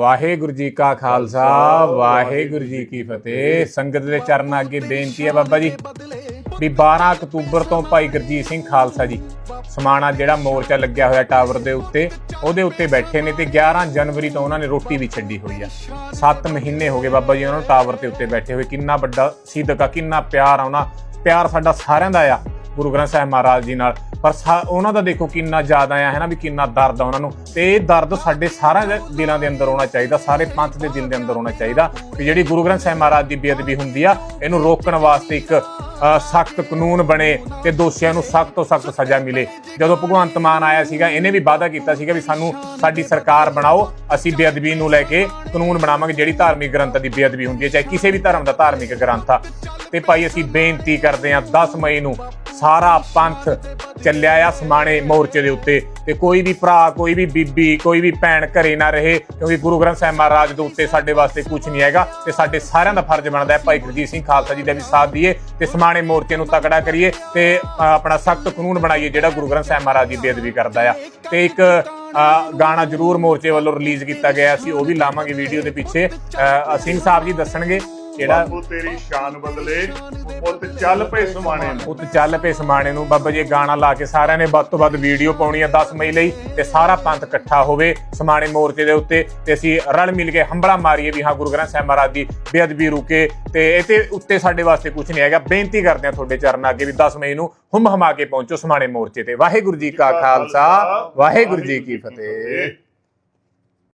ਵਾਹਿਗੁਰੂ ਜੀ ਕਾ ਖਾਲਸਾ ਵਾਹਿਗੁਰੂ ਜੀ ਕੀ ਫਤਿਹ। ਸੰਗਤ ਦੇ ਚਰਨਾਂ ਅੱਗੇ ਬੇਨਤੀ ਹੈ ਬਾਬਾ ਜੀ ਵੀ 12 ਅਕਤੂਬਰ ਤੋਂ ਭਾਈ ਗੁਰਜੀਤ ਸਿੰਘ ਖਾਲਸਾ ਜੀ ਸਮਾਣਾ ਜਿਹੜਾ ਮੋਰਚਾ ਲੱਗਿਆ ਹੋਇਆ ਟਾਵਰ ਦੇ ਉੱਤੇ ਉਹਦੇ ਉੱਤੇ ਬੈਠੇ ਨੇ ਤੇ 11 ਜਨਵਰੀ ਤੋਂ ਉਹਨਾਂ ਨੇ ਰੋਟੀ ਵੀ ਛੱਡੀ ਹੋਈ ਆ। 7 ਮਹੀਨੇ ਹੋ ਗਏ ਬਾਬਾ ਜੀ ਉਹਨਾਂ ਨੂੰ ਟਾਵਰ ਦੇ ਉੱਤੇ ਬੈਠੇ ਹੋਏ। ਕਿੰਨਾ ਵੱਡਾ ਸਿੱਧਕਾ ਕਿੰਨਾ ਪਿਆਰ ਆਉਣਾ ਪਿਆਰ ਸਾਡਾ ਸਾਰਿਆਂ ਦਾ ਆ ਗੁਰੂ ਗ੍ਰੰਥ ਸਾਹਿਬ ਮਹਾਰਾਜ ਜੀ ਨਾਲ। ਪਰ ਸਾ- ਉਹਨਾਂ ਦਾ ਦੇਖੋ ਕਿੰਨਾ ਜ਼ਿਆਦਾ ਆ, ਹੈ ਨਾ, ਵੀ ਕਿੰਨਾ ਦਰਦ ਆ ਉਹਨਾਂ ਨੂੰ। ਤੇ ਇਹ ਦਰਦ ਸਾਡੇ ਸਾਰਿਆਂ ਦੇ ਦਿਲਾਂ ਦੇ ਅੰਦਰ ਹੋਣਾ ਚਾਹੀਦਾ, ਸਾਰੇ ਪੰਥ ਦੇ ਦਿਲ ਦੇ ਅੰਦਰ ਹੋਣਾ ਚਾਹੀਦਾ। ਕਿ ਜਿਹੜੀ ਗੁਰੂ ਗ੍ਰੰਥ ਸਾਹਿਬ ਮਹਾਰਾਜ ਦੀ ਬੇਅਦਬੀ ਹੁੰਦੀ ਆ, ਇਹਨੂੰ ਰੋਕਣ ਵਾਸਤੇ ਇੱਕ ਸਖਤ ਕਾਨੂੰਨ ਬਣੇ ਤੇ ਦੋਸ਼ੀਆਂ ਨੂੰ ਸਖਤ ਤੋਂ ਸਖਤ ਸਜ਼ਾ ਮਿਲੇ। ਜਦੋਂ ਭਗਵੰਤ ਮਾਨ ਆਇਆ ਸੀਗਾ, ਇਹਨੇ ਵੀ ਵਾਅਦਾ ਕੀਤਾ ਸੀਗਾ ਵੀ ਸਾਨੂੰ ਸਾਡੀ ਸਰਕਾਰ ਬਣਾਓ, ਅਸੀਂ ਬੇਅਦਬੀ ਨੂੰ ਲੈ ਕੇ ਕਾਨੂੰਨ ਬਣਾਵਾਂਗੇ, ਜਿਹੜੀ ਧਾਰਮਿਕ ਗ੍ਰੰਥਾਂ ਦੀ ਬੇਅਦਬੀ ਹੁੰਦੀ ਹੈ ਚਾਹੇ ਕਿਸੇ ਵੀ ਧਰਮ ਦਾ ਧਾਰਮਿਕ ਗ੍ਰੰਥ ਆ। ਤੇ ਭਾਈ, ਅਸੀਂ ਬੇਨਤੀ ਕਰਦੇ ਹਾਂ 10 ਮਈ ਨੂੰ ਸਾਰਾ ਪੰਥ ਚੱਲਿਆ ਆ ਸਮਾਣੇ ਮੋਰਚੇ ਦੇ ਉੱਤੇ। ਤੇ ਕੋਈ ਵੀ ਭਰਾ, ਕੋਈ ਵੀ ਬੀਬੀ, ਕੋਈ ਵੀ ਭੈਣ ਘਰੇ ਨਾ ਰਹੇ, ਕਿਉਂਕਿ ਗੁਰੂ ਗ੍ਰੰਥ ਸਾਹਿਬ ਮਹਾਰਾਜ ਦੇ ਉੱਤੇ ਸਾਡੇ ਵਾਸਤੇ ਕੁਝ ਨਹੀਂ ਹੈਗਾ ਤੇ ਸਾਡੇ ਸਾਰਿਆਂ ਦਾ ਫਰਜ਼ ਬਣਦਾ ਹੈ ਭਾਈ ਗੁਰਜੀਤ ਸਿੰਘ ਖਾਲਸਾ ਜੀ ਦਾ ਵੀ ਸਾਥ ਦਈਏ ਤੇ ਸਮਾਣੇ ਮੋਰਚੇ ਨੂੰ ਤਕੜਾ ਕਰੀਏ ਤੇ ਆਪਣਾ ਸਖਤ ਕਾਨੂੰਨ ਬਣਾਈਏ ਜਿਹੜਾ ਗੁਰੂ ਗ੍ਰੰਥ ਸਾਹਿਬ ਮਹਾਰਾਜ ਦੀ ਬੇਅਦਬੀ ਕਰਦਾ ਆ। ਤੇ ਇੱਕ ਗਾਣਾ ਜ਼ਰੂਰ ਮੋਰਚੇ ਵੱਲੋਂ ਰਿਲੀਜ਼ ਕੀਤਾ ਗਿਆ ਸੀ, ਉਹ ਵੀ ਲਾਵਾਂਗੇ ਵੀਡੀਓ ਦੇ ਪਿੱਛੇ। ਸਿੰਘ ਸਾਹਿਬ ਜੀ ਦੱਸਣਗੇ। ਜਿਹੜਾ ਬਾਪੂ ਤੇਰੀ ਸ਼ਾਨ ਬਦਲੇ ਪੁੱਤ ਚੱਲ ਪਏ ਸਮਾਣੇ ਨੂੰ। ਉੱਤ ਚੱਲ ਪਏ ਸਮਾਣੇ ਨੂੰ। ਬਾਬਾ ਜੀ ਇਹ ਗਾਣਾ ਲਾ ਕੇ ਸਾਰਿਆਂ ਨੇ ਵੱਧ ਤੋਂ ਵੱਧ ਵੀਡੀਓ ਪਾਉਣੀ ਆ 10 ਮਈ ਲਈ ਤੇ ਸਾਰਾ ਪੰਥ ਇਕੱਠਾ ਹੋਵੇ ਸਮਾਣੇ ਮੋਰਚੇ ਦੇ ਉੱਤੇ ਤੇ ਅਸੀਂ ਰਲ ਮਿਲ ਕੇ ਹੰਬੜਾ ਮਾਰੀਏ ਵੀ ਹਾਂ ਗੁਰੂ ਗ੍ਰੰਥ ਸਾਹਿਬ ਮਹਾਰਾਜ ਦੀ ਬੇਅਦਬੀ ਰੁਕੇ ਤੇ ਇਹਦੇ ਉੱਤੇ ਸਾਡੇ ਵਾਸਤੇ ਕੁਝ ਨਹੀਂ ਹੈਗਾ। ਬੇਨਤੀ ਕਰਦੇ ਹਾਂ ਤੁਹਾਡੇ ਚਰਨਾਂ ਅੱਗੇ ਵੀ 10 ਮਈ ਨੂੰ ਹੁੰਮ ਹਮਾ ਕੇ ਪਹੁੰਚੋ ਸਮਾਣੇ ਮੋਰਚੇ ਤੇ। ਵਾਹਿਗੁਰੂ ਜੀ ਕਾ ਖਾਲਸਾ ਵਾਹਿਗੁਰੂ ਜੀ ਕੀ ਫਤਿਹ।